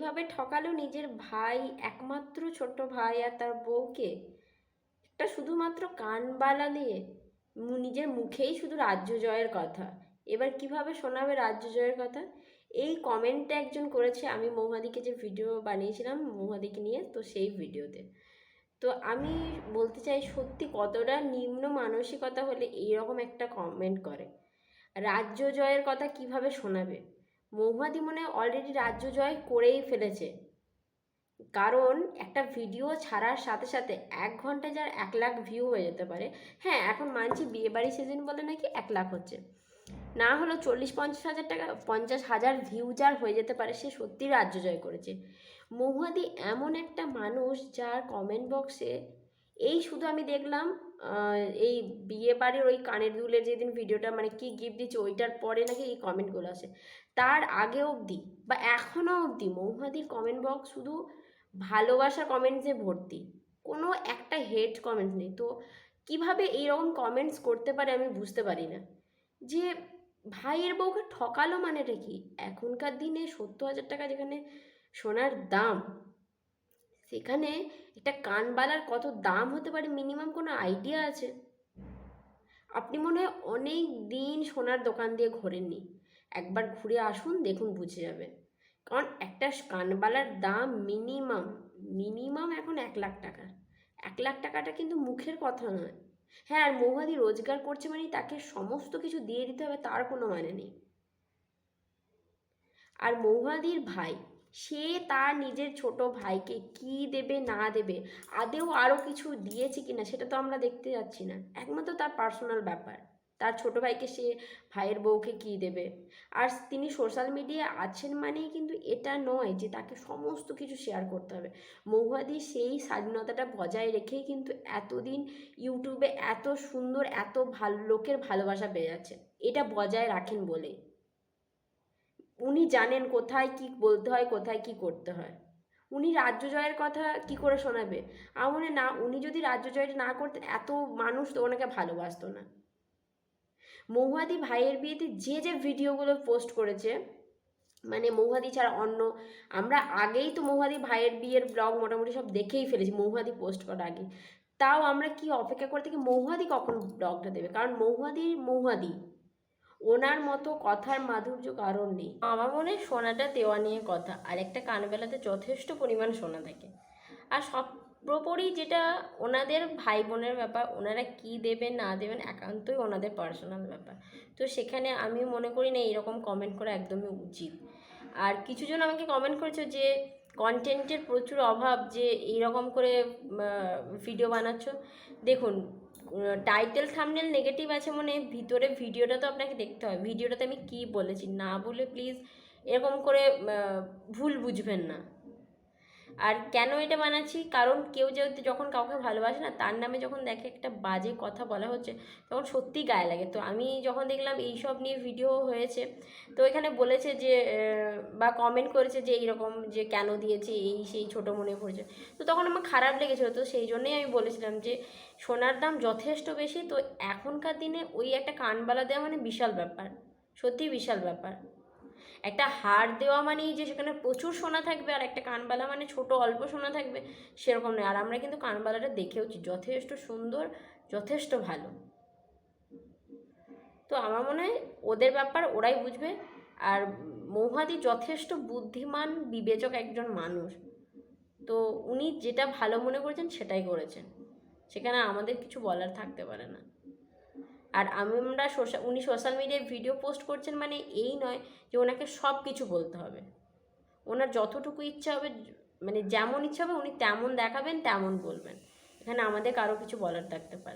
এইভাবে ঠকালো নিজের ভাই, একমাত্র ছোট ভাই আর তার বউকে। একটা শুধুমাত্র কানবালা দিয়ে নিজের মুখেই শুধু রাজ্য জয়ের কথা। এবার কীভাবে শোনাবে রাজ্য জয়ের কথা? এই কমেন্টটা একজন করেছে, আমি মৌহাদিকে যে ভিডিও বানিয়েছিলাম, মৌহাদিকে নিয়ে, তো সেই ভিডিওতে তো আমি বলতে চাই, সত্যি কতটা নিম্ন মানসিকতা হলে এইরকম একটা কমেন্ট করে? রাজ্য জয়ের কথা কীভাবে শোনাবে? মহুয়াদি মনে অলরেডি রাজ্য জয় করেই ফেলেছে। কারণ একটা ভিডিও ছাড়ার সাথে সাথে এক ঘন্টায় যার এক লাখ ভিউ হয়ে যেতে পারে। হ্যাঁ এখন মানছি বিয়েবাড়ি সিজন বলে নাকি এক লাখ হচ্ছে। না হলেও চল্লিশ পঞ্চাশ হাজার টাকা, পঞ্চাশ হাজার ভিউ যার হয়ে যেতে পারে, সে সত্যি রাজ্য জয় করেছে। মহুয়াদি এমন একটা মানুষ যার কমেন্ট বক্সে এই শুধু আমি দেখলাম এই বিয়ে বাড়ির ওই কানের দুলের যেদিন ভিডিওটা মানে কি গিফট দিচ্ছে ওইটার পরে নাকি এই কমেন্টগুলো আসে। তার আগে অবধি বা এখনও অবধি মহুয়াদির কমেন্ট বক্স শুধু ভালোবাসার কমেন্টসে ভর্তি, কোনো একটা হেড কমেন্টস নেই। তো কীভাবে এইরকম কমেন্টস করতে পারে আমি বুঝতে পারি না। যে ভাইয়ের বউকে ঠকালো মানেটা কি? এখনকার দিনে সত্তর হাজার টাকা যেখানে সোনার দাম সেখানে একটা কানবালার কত দাম হতে পারে মিনিমাম কোনো আইডিয়া আছে? আপনি মনে হয় অনেক দিন সোনার দোকান দিয়ে ঘোরেননি। একবার ঘুরে আসুন, দেখুন বুঝে যাবেন কারণ একটা কানবালার দাম মিনিমাম মিনিমাম এখন এক লাখ টাকা। এক লাখ টাকাটা কিন্তু মুখের কথা নয়। হ্যাঁ আর মৌহাদি রোজগার করছে মানে তাকে সমস্ত কিছু দিয়ে দিতে হবে, তার কোনো মানে নেই। আর মৌহাদির ভাই সে তার নিজের ছোট ভাইকে কি দেবে, না দেবে, আদেও আরও কিছু দিয়েছে কিনা সেটা তো আমরা দেখতে যাচ্ছি না। একমাত্র তার পার্সোনাল ব্যাপার। তার ছোট ভাইকে সে ভাইয়ের বউকে কি দেবে? আর তিনি সোশ্যাল মিডিয়ায় আছেন মানেই কিন্তু এটা নয় যে তাকে সমস্ত কিছু শেয়ার করতে হবে। মৌহাদি সেই স্বাধীনতাটা বজায় রেখেই কিন্তু এতদিন ইউটিউবে এত সুন্দর, এত ভালো, লোকের ভালোবাসা পেয়ে যাচ্ছে। এটা বজায় রাখেন বলে উনি জানেন কোথায় কি বলতে হয়, কোথায় কি করতে হয়। উনি রাজ্য জয়ের কথা কি করে শোনাবে? আমার মনে না, উনি যদি রাজ্য জয়টা না করতেন এত মানুষ তো ওনাকে ভালোবাসতো না। মহুয়াদি ভাইয়ের বিয়েতে যে যে ভিডিওগুলো পোস্ট করেছে মানে মহুয়াদি ছাড়া অন্য, আমরা আগেই তো মহুয়াদি ভাইয়ের বিয়ের ব্লগ মোটামুটি সব দেখেই ফেলেছি মহুয়াদি পোস্ট করার আগে। তাও আমরা কি অপেক্ষা করে থাকি মহুয়াদি কখন ব্লগটা দেবে? কারণ মহুয়াদি মহুয়াদি ওনার মতো কথার মাধুর্য কারণ নেই। আমার মনে হয় সোনাটা দেওয়া নিয়ে কথা, আর একটা কানবেলাতে যথেষ্ট পরিমাণ সোনা থাকে। আর সর্বোপরি যেটা ওনাদের ভাই বোনের ব্যাপার, ওনারা কি দেবেন, না দেবেন, একান্তই ওনাদের পার্সোনাল ব্যাপার। তো সেখানে আমি মনে করি না এরকম কমেন্ট করা একদমই উচিত। আর কিছুজন আমাকে কমেন্ট করেছে যে কন্টেন্টের প্রচুর অভাব, যে এইরকম করে ভিডিও বানাচ্ছ। দেখুন টাইটেল থামনেল নেগেটিভ আছে মানে ভিতরে ভিডিওটা তো আপনাকে দেখতে হয়। ভিডিওটাতে আমি কি বলেছি না বলে প্লিজ এরকম করে ভুল বুঝবেন না। আর কেন এটা বানাচ্ছি? কারণ কেউ যেহেতু যখন কাউকে ভালোবাসে না, তার নামে যখন দেখে একটা বাজে কথা বলা হচ্ছে, তখন সত্যিই গায়ে লাগে। তো আমি যখন দেখলাম এই সব নিয়ে ভিডিও হয়েছে, তো এখানে বলেছে যে বা কমেন্ট করেছে যে এইরকম যে কেন দিয়েছে, এই সেই ছোটো মনে পড়েছে। তো তখন আমার খারাপ লেগেছিলো। তো সেই জন্যেই আমি বলেছিলাম যে, সোনার দাম যথেষ্ট বেশি, তো এখনকার দিনে ওই একটা কানবালা দেওয়া মানে বিশাল ব্যাপার। সত্যি বিশাল ব্যাপার। একটা হার দেওয়া মানেই যে সেখানে প্রচুর সোনা থাকবে আর একটা কানবালা মানে ছোট অল্প সোনা থাকবে, সেরকম নয়। আর আমরা কিন্তু কানবালাটা দেখেওছি, যথেষ্ট সুন্দর, যথেষ্ট ভালো। তো আমার মনে হয় ওদের ব্যাপার ওরাই বুঝবে। আর মৌহাদি যথেষ্ট বুদ্ধিমান, বিবেচক একজন মানুষ। তো উনি যেটা ভালো মনে করেছেন সেটাই করেছেন। সেখানে আমাদের কিছু বলার থাকতে পারে না। আর আমরা সোশ্যাল উনি সোশ্যাল মিডিয়ায় ভিডিও পোস্ট করছেন মানে এই নয় যে ওনাকে সব কিছু বলতে হবে। ওনার যতটুকু ইচ্ছা হবে মানে যেমন ইচ্ছা হবে, উনি তেমন দেখাবেন, তেমন বলবেন। এখানে আমাদের কারও কিছু বলার থাকতে পারে